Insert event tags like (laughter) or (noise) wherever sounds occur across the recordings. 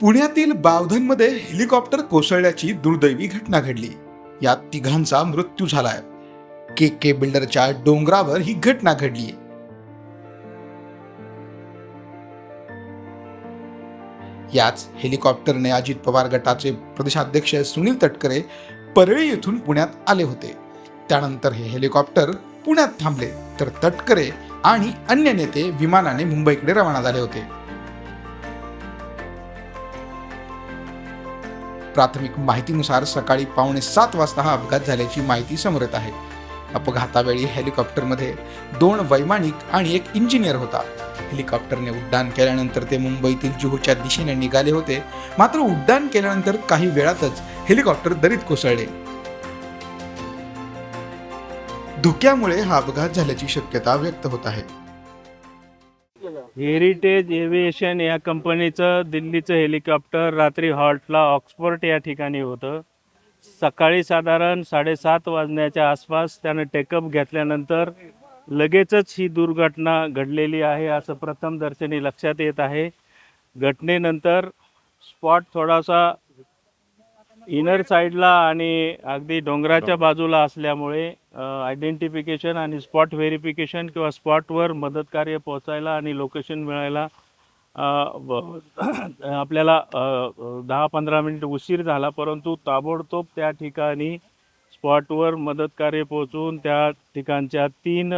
पुण्यातील बावधनमध्ये हेलिकॉप्टर कोसळल्याची दुर्दैवी घटना घडली. यात तिघांचा मृत्यू झालाय. के के बिल्डरच्या डोंगरावर ही घटना घडली. याच हेलिकॉप्टरने अजित पवार गटाचे प्रदेशाध्यक्ष सुनील तटकरे परळी येथून पुण्यात आले होते. त्यानंतर हे हेलिकॉप्टर पुण्यात थांबले तर तटकरे आणि अन्य नेते विमानाने मुंबईकडे रवाना झाले होते. प्राथमिक माहितीनुसार सकाळी पावणे सात वाजता हा अपघात झाल्याची माहिती समोर येत आहे. अपघातावेळी हेलिकॉप्टरमध्ये दोन वैमानिक आणि एक इंजिनियर होता. हेलिकॉप्टरने उड्डाण केल्यानंतर ते मुंबईतील जुहूच्या दिशेने निघाले होते. मात्र उड्डाण केल्यानंतर काही वेळातच हेलिकॉप्टर दरीत कोसळले. धुक्यामुळे हा अपघात झाल्याची शक्यता व्यक्त होत आहे. हेरिटेज एव्हिएशन या कंपनीचं दिल्लीचं हेलिकॉप्टर रात्री हॉल्टला ऑक्सफोर्ड या ठिकाणी होतं. सकाळी साधारण साडेसात वाजण्याच्या आसपास त्यानं टेकअप घेतल्यानंतर लगेचच ही दुर्घटना घडलेली आहे असं प्रथमदर्शनी लक्षात येत आहे. घटनेनंतर स्पॉट थोडासा इनर साईडला आणि अगदी डोंगराच्या बाजूला असल्यामुळे आयडेंटिफिकेशन आणि स्पॉट व्हेरिफिकेशन किंवा स्पॉटवर मदत कार्य पोहोचायला आणि लोकेशन मिळायला (clears throat) आपल्याला दहा पंधरा मिनिट उशीर झाला परंतु ताबडतोब त्या ठिकाणी स्पॉटवर मदत कार्य पोहोचून त्या ठिकाणच्या तीन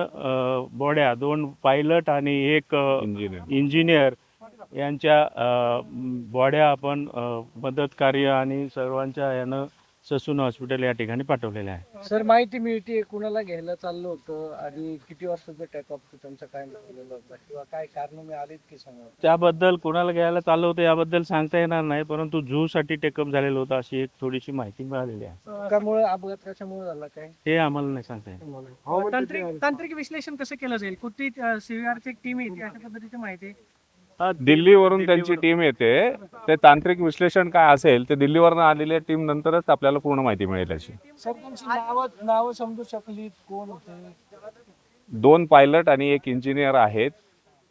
बॉड्या दोन पायलट आणि एक इंजिनियर यांच्या बॉड्या आपण मदत कार्य आणि सर्वांच्या यानं ससून हॉस्पिटल या ठिकाणी पाठवलेल्या आहे. सर माहिती मिळते कुणाला घ्यायला चाललं होतं आणि किती वाजताचं टॅकअप त्यांचं काय होतं किंवा काय कारण मिळालीत की सांगा? त्याबद्दल कोणाला घ्यायला चाललं होतं याबद्दल सांगता येणार नाही परंतु झूसाठी टेकअप झालेलं होतं अशी एक थोडीशी माहिती मिळालेली आहे. त्यामुळे अपघात कशामुळे झाला काय? हे आम्हाला नाही सांगता येणार. तांत्रिक तांत्रिक विश्लेषण कसं केलं जाईल? कुठली सीव्हीआरची टीम येते अशा पद्धतीची माहिती आहे. हा, दिल्लीवरून त्यांची. टीम येते. ते तांत्रिक विश्लेषण काय असेल ते दिल्लीवरून आलेल्या टीम नंतरच आपल्याला पूर्ण माहिती मिळेल सर नावं नावं समजू शकली कोण होते? दोन पायलट आणि एक इंजिनियर आहेत.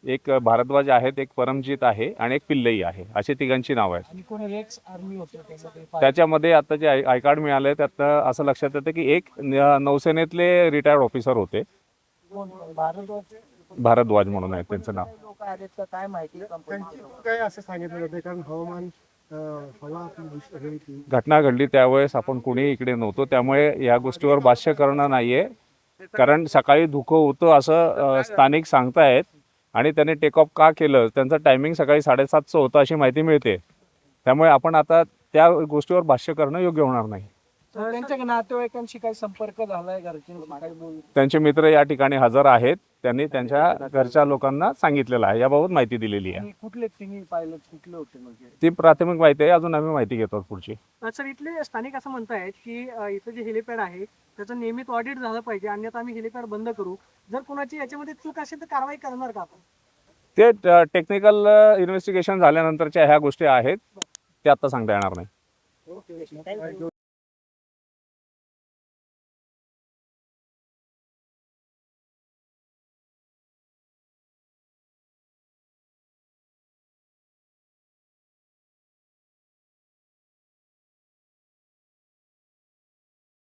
एक भारद्वाज आहेत एक परमजीत आहे आणि एक पिल्लई आहे. अशी तिघांची नावं आहेत. आणि कोणी रेक्स आर्मी होते त्यामध्ये त्याच्यामध्ये आता जे आय कार्ड मिळाले त्यात असं लक्षात येतं की एक न- नौसेनेतले रिटायर्ड ऑफिसर होते. कोण? भारत भारद्वाज म्हणून आहे त्यांचं नाव. लोक आलेत का काय माहिती काय असं सांगितलं जाते कारण हवामान अं, हवा आपली दुष- हे होती. घटना घडली त्यावेळेस आपण कुणीही इकडे नव्हतो त्यामुळे या गोष्टीवर भाष्य करणं नाहीये. कारण सकाळी धुकं होतं असं अ, स्थानिक सांगतायत आणि त्याने टेक ऑफ का केलं त्यांचं टायमिंग सकाळी साडेसातचं होतं अशी माहिती मिळते. त्यामुळे आपण आता त्या गोष्टीवर भाष्य करणं योग्य होणार नाही. त्यांच्या नातेवाईकांशी काही संपर्क झालाय त्यांचे मित्र या ठिकाणी हजर आहेत. त्यांनी त्यांच्या घरच्या लोकांना सांगितलेलं आहे. याबाबत माहिती दिलेली आहे. कुठले तिन्ही पायलट कुठले होते म्हणजे? ती प्राथमिक माहिती आहे. अजून आम्ही माहिती घेतो पुढची. सर इथले स्थानिक असं म्हणतायत की इथं जे हेलिपॅड आहे त्याचं नियमित ऑडिट झालं पाहिजे. अन्यथा आम्ही हेलिपॅड बंद करू. जर कोणाची याच्यामध्ये चूक असेल तर कारवाई करणार का आपण? ते टेक्निकल इन्व्हेस्टिगेशन झाल्यानंतरच्या ह्या गोष्टी आहेत. ते आता सांगता येणार नाही.